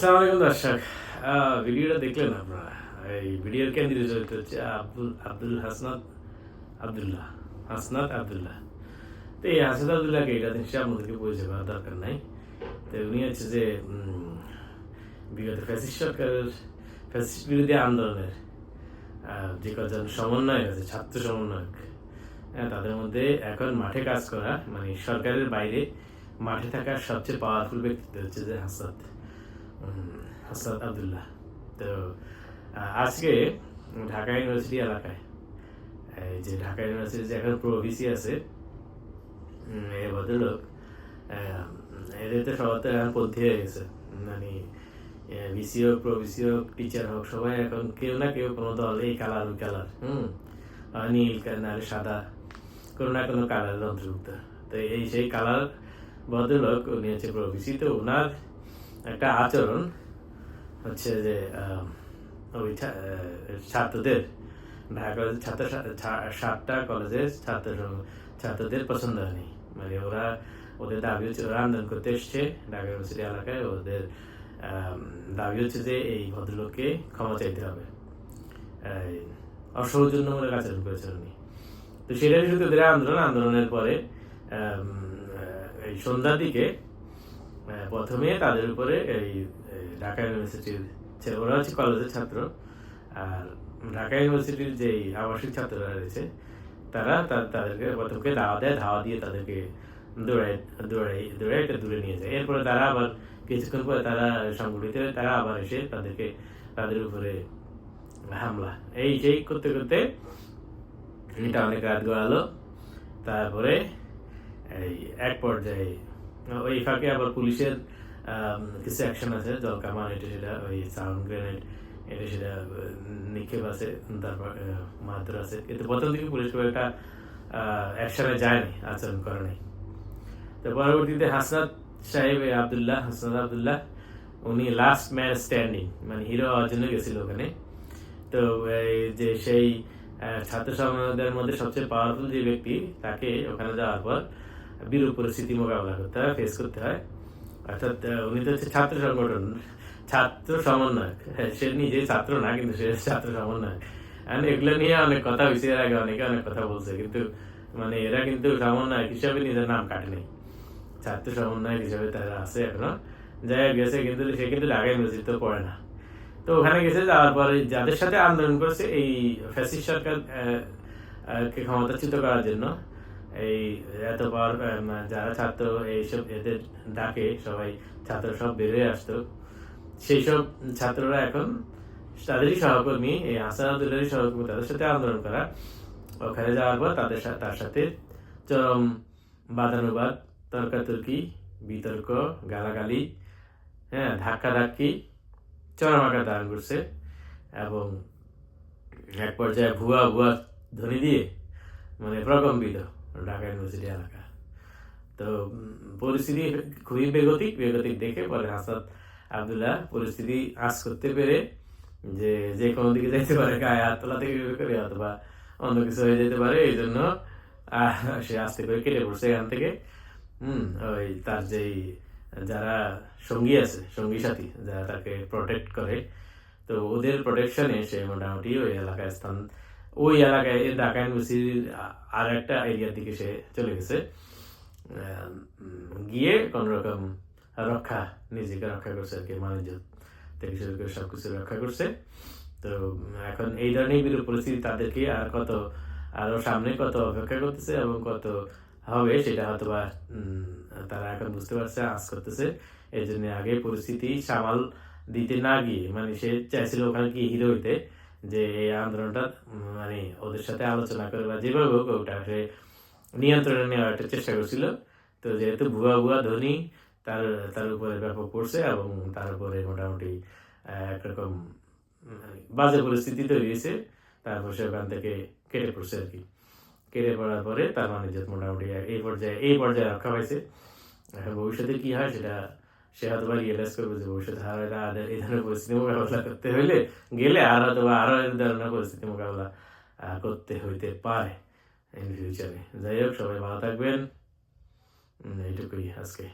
ইসলাম আলাইকুম দর্শক ভিডিওটা দেখলেন আপনারা? এই ভিডিওর কেন্দ্রীয় চরিত্র হচ্ছে আব্দুল আব্দুল হাসনাত, আব্দুল্লাহ হাসনাত আব্দুল্লাহ। তো এই হাসনাত আব্দুল্লাহকে এটা নিশ্চয়ই আপনাদেরকে পরিচয় করার দরকার নাই। তো উনি হচ্ছে যে বিগত ফ্যাসিস্ট সরকারের, ফ্যাসিস্ট বিরোধী আন্দোলনের যে কজন সমন্বয়ক আছে, ছাত্র সমন্বয়ক হ্যাঁ তাদের মধ্যে এখন মাঠে কাজ করা মানে সরকারের বাইরে মাঠে থাকা সবচেয়ে পাওয়ারফুল ব্যক্তিত্ব হচ্ছে যে হাসাদ হাসাদ আবদুল্লাহ। তো আজকে ঢাকা ইউনিভার্সিটি এলাকায় যে ঢাকা ইউনিভার্সিটি যে এখন প্রভিসি আছে এ ভদ্রলোক এদের তো সবার তো এখন পদ্ধতি হয়ে গেছে। মানে ভিসি হোক, প্রভিসি হোক, টিচার হোক, সবাই এখন কেউ না কেউ কোনো দল এই কালার ওই কালার, হুম? নীল নাহলে সাদা, কোনো না কোনো কালারের অন্তর্ভুক্ত। তো এই সেই কালার ভদ্রলোক, উনি হচ্ছে প্রভিসি, তো ওনার একটা আচরণ হচ্ছে যে ওই ছাত্রদের ঢাকা কলেজের ছাত্র সাতটা কলেজের ছাত্র ছাত্রদের পছন্দ হয়নি মানে ওরা ওদের দাবি হচ্ছে ওরা আন্দোলন করতে এসছে ঢাকা ইউনিভার্সিটি এলাকায় ওদের দাবি হচ্ছে যে এই ভদ্রলোককে ক্ষমা চাইতে হবে অসৌজন্যমূলক আচরণ করেছেন উনি তো সেটাই শুধু ওদের আন্দোলন আন্দোলনের পরে এই সন্ধ্যার দিকে প্রথমে তাদের উপরে এই ঢাকা ইউনিভার্সিটির ওরা হচ্ছে কলেজের ছাত্র। আর ঢাকা ইউনিভার্সিটির যে আবাসিক ছাত্ররা রয়েছে, তারা তাদেরকে প্রথমকে ধাওয়া দেয়, ধাওয়া দিয়ে তাদেরকে দৌড়াই দৌড়াই দৌড়াই একটা দূরে নিয়ে যায়। এরপরে তারা আবার কিছুক্ষণ পরে তারা সংগঠিত হয়ে তারা আবার এসে তাদেরকে, তাদের উপরে হামলা। এই সেই করতে করতে এটা অনেক রাত গড়ালো। তারপরে এই এক পর্যায়ে ওই ফাঁকে আবার পুলিশের কিছু অ্যাকশন আছে জল কামান এটা সেটা ওই সাউন্ড গ্রেনেড এটা সেটা নিক্ষেপ আছে, তারপর আছে। কিন্তু প্রথম পুলিশ খুব একটা অ্যাকশনে যায়নি, আচরণ করে নাই। তো পরবর্তীতে হাসনাত সাহেব আবদুল্লাহ, হাসনাত আবদুল্লাহ, উনি লাস্ট ম্যান স্ট্যান্ডিং মানে হিরো হওয়ার জন্য গেছিল ওখানে। তো যে সেই ছাত্র সমাজের মধ্যে সবচেয়ে পাওয়ারফুল যে ব্যক্তি, তাকে ওখানে যাওয়ার পর বিরূপ পরিস্থিতি মোকাবেলা করতে হয় ফেস করতে হয় অর্থাৎ উনি তো হচ্ছে ছাত্র সংগঠন ছাত্র সমন্বয়ক সে নিজে ছাত্র না কিন্তু সে ছাত্র সমন্বয়ক And এগুলো নিয়ে অনেক কথা হয়েছে এর আগে অনেকে অনেক কথা বলছে কিন্তু মানে এরা কিন্তু সমন্বয়ক হিসাবে নিজের নাম কাটেনি ছাত্র সমন্বয়ক হিসাবে তারা আছে এখনও যাই গেছে কিন্তু সে কিন্তু ঢাকা ইউনিভার্সিটিতে পড়ে না তো ওখানে গেছে যাওয়ার পরে যাদের সাথে আন্দোলন করেছে এই ফ্যাসিস্ট সরকার ক্ষমতাচ্যুত করার জন্য এই এত পাওয়ার যারা ছাত্র, এইসব এদের ডাকে সবাই ছাত্র সব বেরিয়ে আসতো। সেই সব ছাত্ররা এখন তাদেরই সহকর্মী, এই হাসান আব্দুল্লাহরই সহকর্মী, তাদের সাথে আন্দোলন করা। ওখানে যাওয়ার পর তাদের সাথে তার সাথে চরম বাদানুবাদ তর্কাতর্কি, বিতর্ক, গালাগালি হ্যাঁ ধাক্কা ধাক্কি চরম আকার ধারণ করছে এবং এক পর্যায়ে ভুয়া ভুয়া ধ্বনি দিয়ে মানে প্রকম্পিত। ঢাকা ইউনিভার্সিটি এলাকা তো পরিস্থিতি খুবই বেগতিক বেগতিক দেখে পরে হাসাদ আবদুল্লাহ পরিস্থিতি আজ করতে পেরে যে যে কোনো দিকে যাইতে পারে, গায়ে হাত তোলা থেকে করে অথবা অন্য কিছু হয়ে যেতে পারে, এই জন্য সে আস্তে করে কেটে পড়ছে এখান থেকে। হুম, ওই তার যেই, যারা সঙ্গী আছে, সঙ্গী সাথী, যারা তাকে প্রোটেক্ট করে, তো ওদের প্রোটেকশনে সে মোটামুটি ওই এলাকায় স্থান ওই এলাকায় ঢাকা ইউনিভার্সিটির আর একটা এরিয়ার দিকে সে চলে গেছে। গিয়ে কোন রকম রক্ষা, নিজেকে রক্ষা করছে আর কি, মানুষ থেকে শুরু করে সবকিছু রক্ষা করছে। তো, এখন এই ধরনের বিরূপ পরিস্থিতি তাদেরকে আর কত, আরও সামনে কত অপেক্ষা করতেছে এবং কত হবে সেটা হয়তো বা তারা এখন বুঝতে পারছে আজ করতেছে। এই জন্য আগে পরিস্থিতি সামাল দিতে না গিয়ে মানে সে চাইছিল ওখানে কি হিরো হইতে। যে এই আন্দোলনটা মানে ওদের সাথে আলোচনা করে বা যেভাবে হোক ওটা সে নিয়ন্ত্রণে নেওয়ার একটা চেষ্টা করছিল। তো যেহেতু ভুয়া ভুয়া ধ্বনি তার তার উপরে ব্যাপক পড়ছে এবং তার উপরে মোটামুটি একরকম উম, বাজে পরিস্থিতি তৈরি হয়েছে। তারপর সে ওখান থেকে কেটে পড়ছে আর কি। কেটে পড়ার পরে তার বাণিজ্য মোটামুটি এই পর্যায়ে এই পর্যায়ে রক্ষা পাইছে। ভবিষ্যতে কী হয় সেটা সে হয়তো বা রিয়েলাইজ করবে যে ভবিষ্যতে আর এটা এই ধরনের পরিস্থিতি মোকাবেলা করতে হইলে গেলে আর হয়তো বা আরও এই ধরনের পরিস্থিতি মোকাবেলা করতে হইতে পারে ইন ফিউচারে যাই হোক সবাই ভালো থাকবেন এইটুকুই আজকে